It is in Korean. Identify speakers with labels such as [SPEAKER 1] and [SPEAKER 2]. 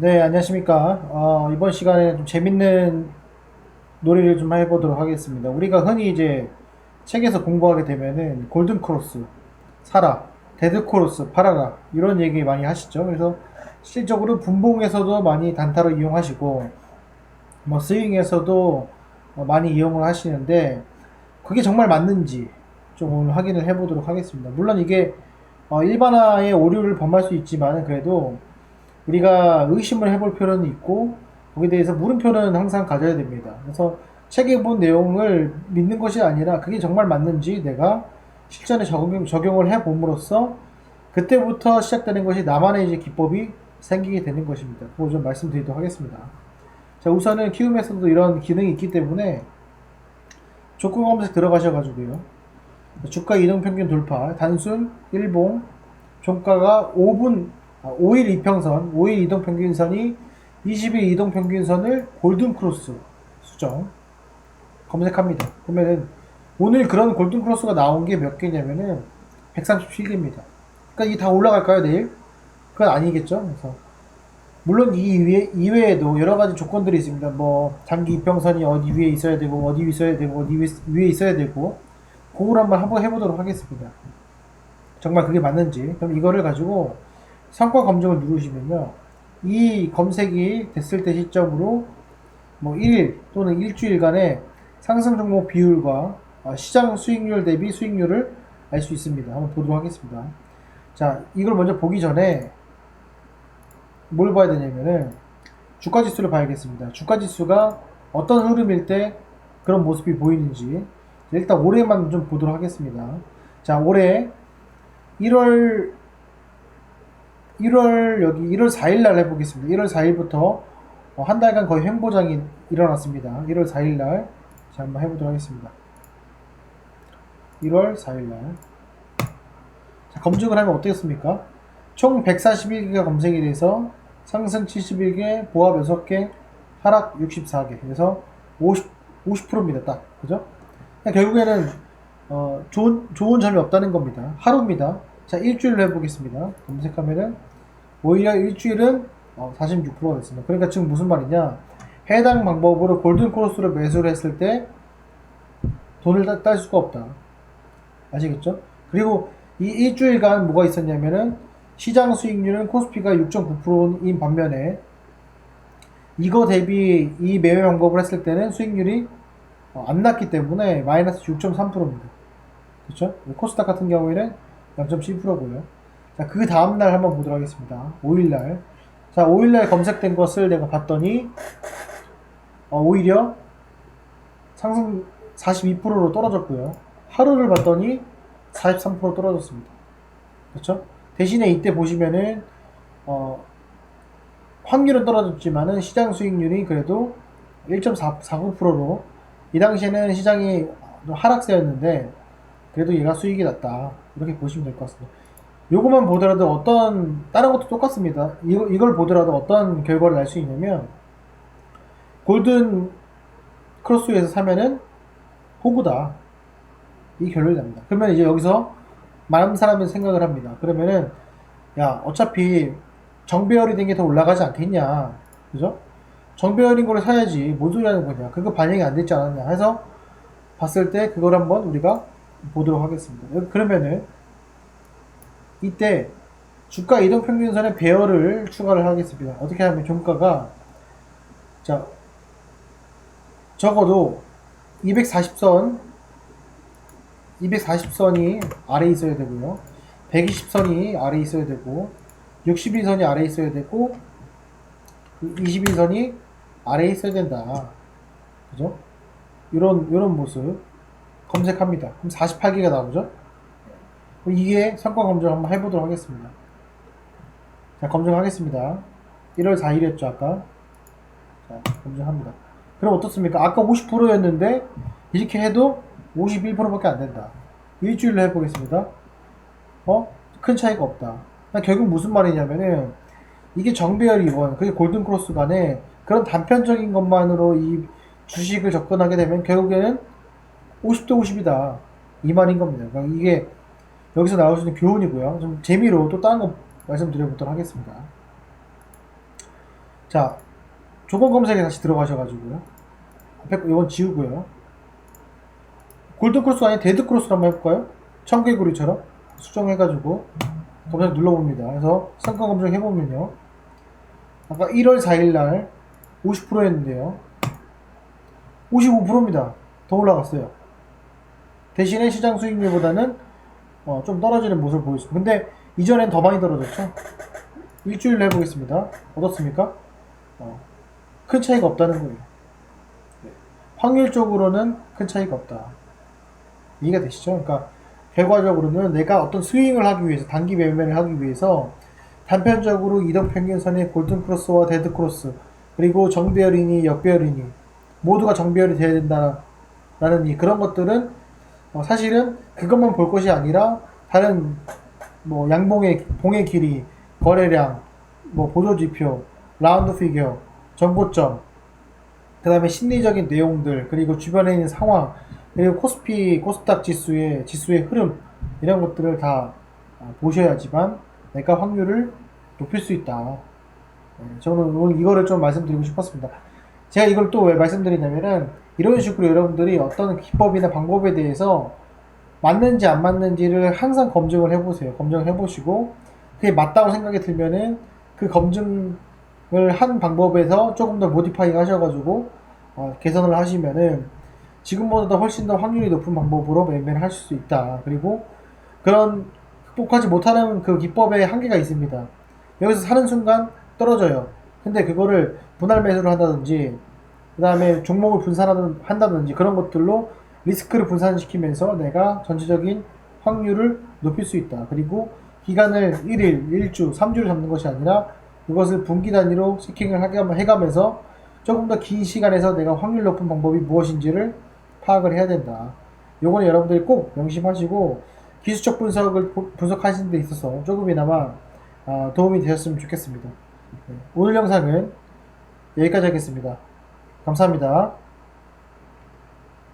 [SPEAKER 1] 네, 안녕하십니까. 어, 이번 시간에 좀 재밌는 놀이를 좀 해보도록 하겠습니다. 우리가 흔히 이제 책에서 공부하게 되면은 골든 크로스, 사라, 데드 크로스, 팔아라 이런 얘기 많이 하시죠. 그래서 실질적으로 분봉에서도 많이 단타로 이용하시고 뭐 스윙에서도 어, 많이 이용을 하시는데 그게 정말 맞는지 좀 오늘 확인을 해보도록 하겠습니다. 물론 이게 어, 일반화의 오류를 범할 수 있지만 그래도 우리가 의심을 해볼 필요는 있고 거기에 대해서 물음표는 항상 가져야 됩니다. 그래서 책에 본 내용을 믿는 것이 아니라 그게 정말 맞는지 내가 실전에 적용, 적용을 해 봄으로써 그때부터 시작되는 것이 나만의 이제 기법이 생기게 되는 것입니다. 그거 좀 말씀드리도록 하겠습니다. 자, 우선은 키움에서도 이런 기능이 있기 때문에 조건 검색 들어가셔가지고요. 주가 이동 평균 돌파, 단순, 일봉, 종가가 5분, 아, 5일 이평선, 5일 이동 평균선이 20일 이동 평균선을 골든 크로스 수정 검색합니다. 그러면은 오늘 그런 골든 크로스가 나온 게 몇 개냐면은 137개입니다. 그러니까 이게 다 올라갈까요 내일? 그건 아니겠죠. 그래서 물론 이 위에 이외에도 여러 가지 조건들이 있습니다. 뭐 장기 이평선이 어디 위에 있어야 되고 어디 위에 있어야 되고 어디 위에 있어야 되고 그걸 한번 한번 해보도록 하겠습니다. 정말 그게 맞는지 그럼 이거를 가지고 성과 검증을 누르시면요. 이 검색이 됐을 때 시점으로 뭐 1일 또는 일주일간의 상승 종목 비율과 어, 시장 수익률 대비 수익률을 알 수 있습니다. 한번 보도록 하겠습니다. 자, 이걸 먼저 보기 전에 뭘 봐야 되냐면은 주가 지수를 봐야겠습니다. 주가 지수가 어떤 흐름일 때 그런 모습이 보이는지 일단 올해만 좀 보도록 하겠습니다. 자, 올해 1월 1월 여기 1월 4일 날 해보겠습니다. 1월 4일부터 한 달간 거의 횡보장이 일어났습니다. 1월 4일 날 자, 한번 해보도록 하겠습니다. 1월 4일 날. 자, 검증을 하면 어떻겠습니까? 총 141개가 검색이 돼서 상승 71개, 보합 6개, 하락 64개. 그래서 50, 50%입니다. 딱. 그죠? 그러니까 결국에는 어, 좋은, 좋은 점이 없다는 겁니다. 하루입니다. 자, 일주일로 해보겠습니다. 검색하면은, 오히려 일주일은 어, 46%가 됐습니다. 그러니까 지금 무슨 말이냐. 해당 방법으로 골든 크로스로 매수를 했을 때 돈을 따- 딸 수가 없다. 아시겠죠? 그리고 이 일주일간 뭐가 있었냐면은 시장 수익률은 코스피가 6.9%인 반면에 이거 대비 이 매매 방법을 했을 때는 수익률이 어, 안 났기 때문에 마이너스 6.3%입니다. 그렇죠? 코스닥 같은 경우에는 0.7%고요. 자, 그 다음날 한번 보도록 하겠습니다. 5일날. 자, 5일날 검색된 것을 내가 봤더니, 어, 오히려 상승 42%로 떨어졌고요. 하루를 봤더니 43% 떨어졌습니다. 그렇죠? 대신에 이때 보시면은, 어, 확률은 떨어졌지만은 시장 수익률이 그래도 1.49%로 이 당시에는 시장이 하락세였는데 그래도 얘가 수익이 났다 이렇게 보시면 될 것 같습니다. 요것만 보더라도 어떤 다른 것도 똑같습니다. 이거, 이걸 보더라도 어떤 결과를 날 수 있냐면 골든 크로스에서 사면은 호구다 이 결론이 납니다. 그러면 이제 여기서 많은 사람은 생각을 합니다. 그러면은 야 어차피 정배열이 된 게 더 올라가지 않겠냐 그죠? 정배열인 거를 사야지 뭔 소리 하는 거냐 그거 반영이 안 됐지 않았냐 해서 봤을 때 그걸 한번 우리가 보도록 하겠습니다. 그러면은 이때 주가 이동 평균선의 배열을 추가를 하겠습니다. 어떻게 하면 종가가 자 적어도 240선 240선이 아래에 있어야 되고요. 120선이 아래에 있어야 되고 61선이 아래에 있어야 되고 21선이 아래에 있어야 된다. 그죠? 이런 이런 모습 검색합니다. 그럼 48개가 나오죠? 이게 성과 검증 한번 해보도록 하겠습니다. 자, 검증하겠습니다. 1월 4일이었죠, 아까. 자, 검증합니다. 그럼 어떻습니까? 아까 50%였는데, 이렇게 해도 51%밖에 안 된다. 일주일로 해보겠습니다. 어? 큰 차이가 없다. 그러니까 결국 무슨 말이냐면은, 이게 정배열 이원, 그게 골든크로스 간에 그런 단편적인 것만으로 이 주식을 접근하게 되면 결국에는 50대 50이다. 이 말인 겁니다. 그러니까 이게 여기서 나올 수 있는 교훈이고요. 좀 재미로 또 다른 거 말씀드려보도록 하겠습니다. 자, 조건 검색에 다시 들어가셔가지고요. 앞에 거 이건 지우고요. 골든 크로스 아닌 데드 크로스로 한번 해볼까요? 청개구리처럼 수정해가지고 검색 눌러봅니다. 그래서 성과 검색 해보면요. 아까 1월 4일날 50%였는데요. 55%입니다. 더 올라갔어요. 대신에 시장 수익률보다는 어, 좀 떨어지는 모습을 보였습니다. 근데 이전엔 더 많이 떨어졌죠. 일주일 해보겠습니다. 어떻습니까? 어, 큰 차이가 없다는 거예요. 네. 확률적으로는 큰 차이가 없다. 이해가 되시죠? 그러니까 결과적으로는 내가 어떤 스윙을 하기 위해서 단기 매매를 하기 위해서 단편적으로 이동 평균선의 골든 크로스와 데드 크로스 그리고 정배열이니 역배열이니 모두가 정배열이 돼야 된다라는 이 그런 것들은 어, 사실은 그것만 볼 것이 아니라 다른 뭐 양봉의 봉의 길이, 거래량, 뭐 보조 지표, 라운드 피겨, 정보점, 그 다음에 심리적인 내용들, 그리고 주변에 있는 상황, 그리고 코스피, 코스닥 지수의 지수의 흐름 이런 것들을 다 아, 보셔야지만 내가 확률을 높일 수 있다. 네, 저는 오늘 이거를 좀 말씀드리고 싶었습니다. 제가 이걸 또 왜 말씀드리냐면은 이런 식으로 여러분들이 어떤 기법이나 방법에 대해서 맞는지 안 맞는지를 항상 검증을 해보세요. 검증을 해보시고 그게 맞다고 생각이 들면은 그 검증을 한 방법에서 조금 더 모디파이 하셔가지고 어, 개선을 하시면은 지금보다 훨씬 더 확률이 높은 방법으로 매매를 하실 수 있다. 그리고 그런 극복하지 못하는 그 기법의 한계가 있습니다. 여기서 사는 순간 떨어져요. 근데 그거를 분할 매수를 한다든지, 그 다음에 종목을 분산한다든지 그런 것들로 리스크를 분산시키면서 내가 전체적인 확률을 높일 수 있다. 그리고 기간을 1일, 1주, 3주를 잡는 것이 아니라 그것을 분기 단위로 하면- 해가면서 조금 더 긴 시간에서 내가 확률 높은 방법이 무엇인지를 파악을 해야 된다. 요거는 여러분들이 꼭 명심하시고 기술적 분석을 보- 분석하시는 데 있어서 조금이나마 아, 도움이 되셨으면 좋겠습니다. 네, 오늘 영상은 여기까지 하겠습니다. 감사합니다.